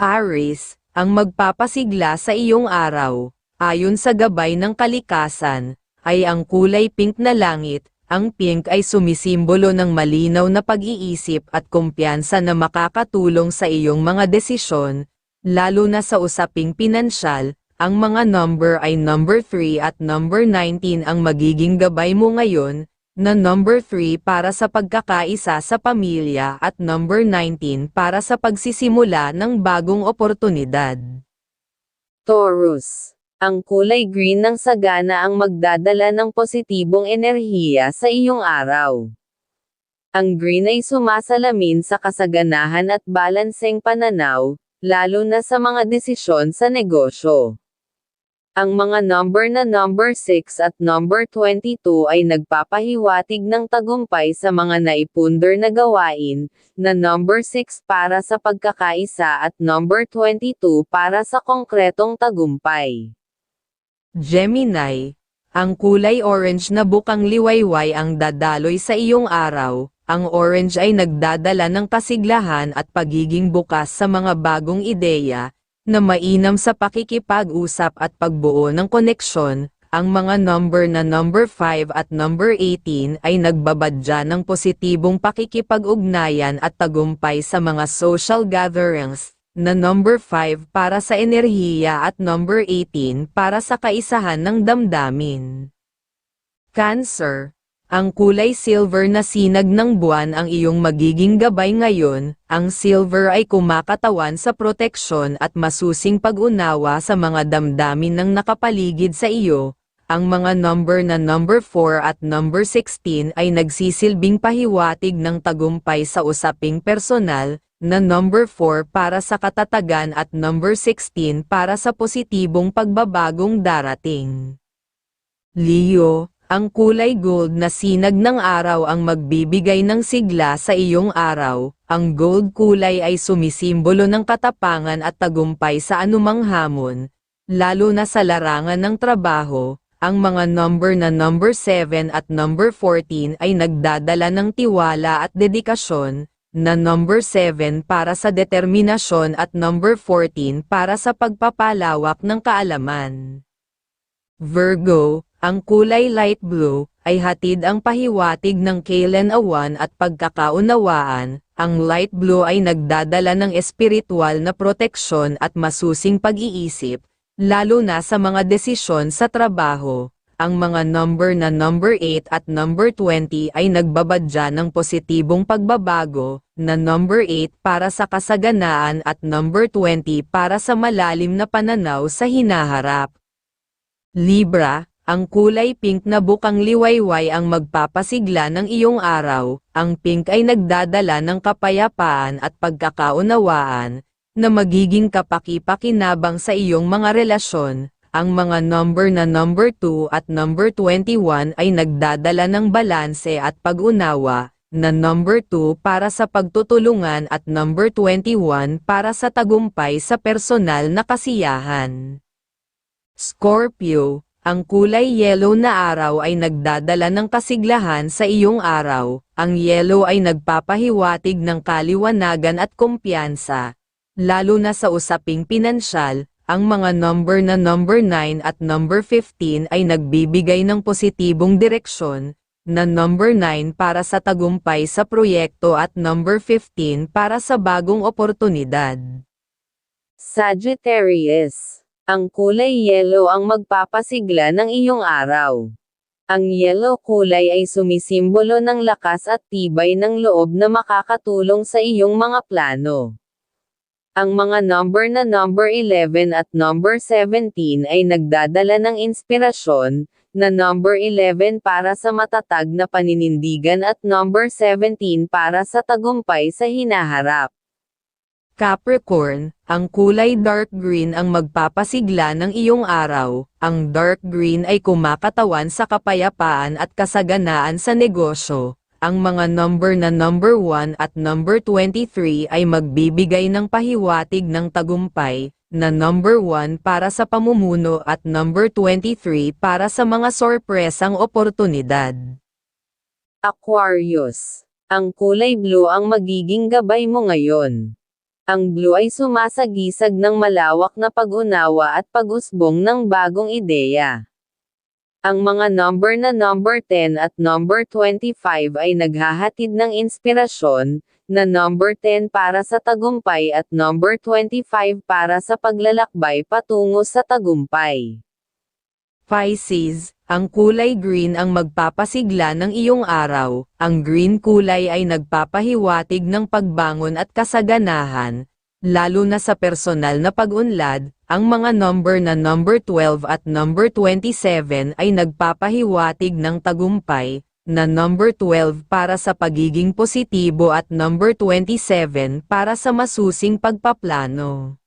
Aris, ang magpapasigla sa iyong araw, ayon sa gabay ng kalikasan, ay ang kulay pink na langit, ang pink ay sumisimbolo ng malinaw na pag-iisip at kumpiyansa na makakatulong sa iyong mga desisyon, lalo na sa usaping pinansyal, ang mga number ay number 3 at number 19 ang magiging gabay mo ngayon, na number 3 para sa pagkakaisa sa pamilya at number 19 para sa pagsisimula ng bagong oportunidad. Taurus. Ang kulay green ng sagana ang magdadala ng positibong enerhiya sa iyong araw. Ang green ay sumasalamin sa kasaganahan at balanseng pananaw, lalo na sa mga desisyon sa negosyo. Ang mga number na number 6 at number 22 ay nagpapahiwatig ng tagumpay sa mga naipundar na gawain, na number 6 para sa pagkakaisa at number 22 para sa konkretong tagumpay. Gemini, ang kulay orange na bukang liwayway ang dadaloy sa iyong araw, ang orange ay nagdadala ng kasiglahan at pagiging bukas sa mga bagong ideya, na mainam sa pakikipag-usap at pagbuo ng koneksyon, ang mga number na number 5 at number 18 ay nagbabadya ng positibong pakikipag-ugnayan at tagumpay sa mga social gatherings, na number 5 para sa enerhiya at number 18 para sa kaisahan ng damdamin. Cancer ang kulay silver na sinag ng buwan ang iyong magiging gabay ngayon, ang silver ay kumakatawan sa proteksyon at masusing pag-unawa sa mga damdamin ng nakapaligid sa iyo. Ang mga number na number 4 at number 16 ay nagsisilbing pahiwatig ng tagumpay sa usaping personal, na number 4 para sa katatagan at number 16 para sa positibong pagbabagong darating. Leo, ang kulay gold na sinag ng araw ang magbibigay ng sigla sa iyong araw. Ang gold kulay ay sumisimbolo ng katapangan at tagumpay sa anumang hamon, lalo na sa larangan ng trabaho. Ang mga number na number 7 at number 14 ay nagdadala ng tiwala at dedikasyon, na number 7 para sa determinasyon at number 14 para sa pagpapalawak ng kaalaman. Virgo, ang kulay light blue, ay hatid ang pahiwatig ng kailan-awan at pagkakaunawaan, ang light blue ay nagdadala ng espiritual na proteksyon at masusing pag-iisip, lalo na sa mga desisyon sa trabaho. Ang mga number na number 8 at number 20 ay nagbabadya ng positibong pagbabago, na number 8 para sa kasaganaan at number 20 para sa malalim na pananaw sa hinaharap. Libra, ang kulay pink na bukang liwayway ang magpapasigla ng iyong araw, ang pink ay nagdadala ng kapayapaan at pagkakaunawaan, na magiging kapaki-pakinabang sa iyong mga relasyon. Ang mga number na number 2 at number 21 ay nagdadala ng balanse at pag-unawa, na number 2 para sa pagtutulungan at number 21 para sa tagumpay sa personal na kasiyahan. Scorpio, ang kulay yellow na araw ay nagdadala ng kasiglahan sa iyong araw. Ang yellow ay nagpapahiwatig ng kaliwanagan at kumpiyansa. Lalo na sa usaping pinansyal, ang mga number na number 9 at number 15 ay nagbibigay ng positibong direksyon, na number 9 para sa tagumpay sa proyekto at number 15 para sa bagong oportunidad. Sagittarius. Ang kulay yellow ang magpapasigla ng iyong araw. Ang yellow kulay ay sumisimbolo ng lakas at tibay ng loob na makakatulong sa iyong mga plano. Ang mga number na number 11 at number 17 ay nagdadala ng inspirasyon, na number 11 para sa matatag na paninindigan at number 17 para sa tagumpay sa hinaharap. Capricorn, ang kulay dark green ang magpapasigla ng iyong araw. Ang dark green ay kumakatawan sa kapayapaan at kasaganaan sa negosyo. Ang mga number na number 1 at number 23 ay magbibigay ng pahiwatig ng tagumpay, na number 1 para sa pamumuno at number 23 para sa mga sorpresang oportunidad. Aquarius. Ang kulay blue ang magiging gabay mo ngayon. Ang blue ay sumasagisag ng malawak na pag-unawa at pag-usbong ng bagong ideya. Ang mga number na number 10 at number 25 ay naghahatid ng inspirasyon, na number 10 para sa tagumpay at number 25 para sa paglalakbay patungo sa tagumpay. Pisces, ang kulay green ang magpapasigla ng iyong araw. Ang green kulay ay nagpapahiwatig ng pagbangon at kasaganahan, lalo na sa personal na pag-unlad. Ang mga number na number 12 at number 27 ay nagpapahiwatig ng tagumpay, na number 12 para sa pagiging positibo at number 27 para sa masusing pagpaplano.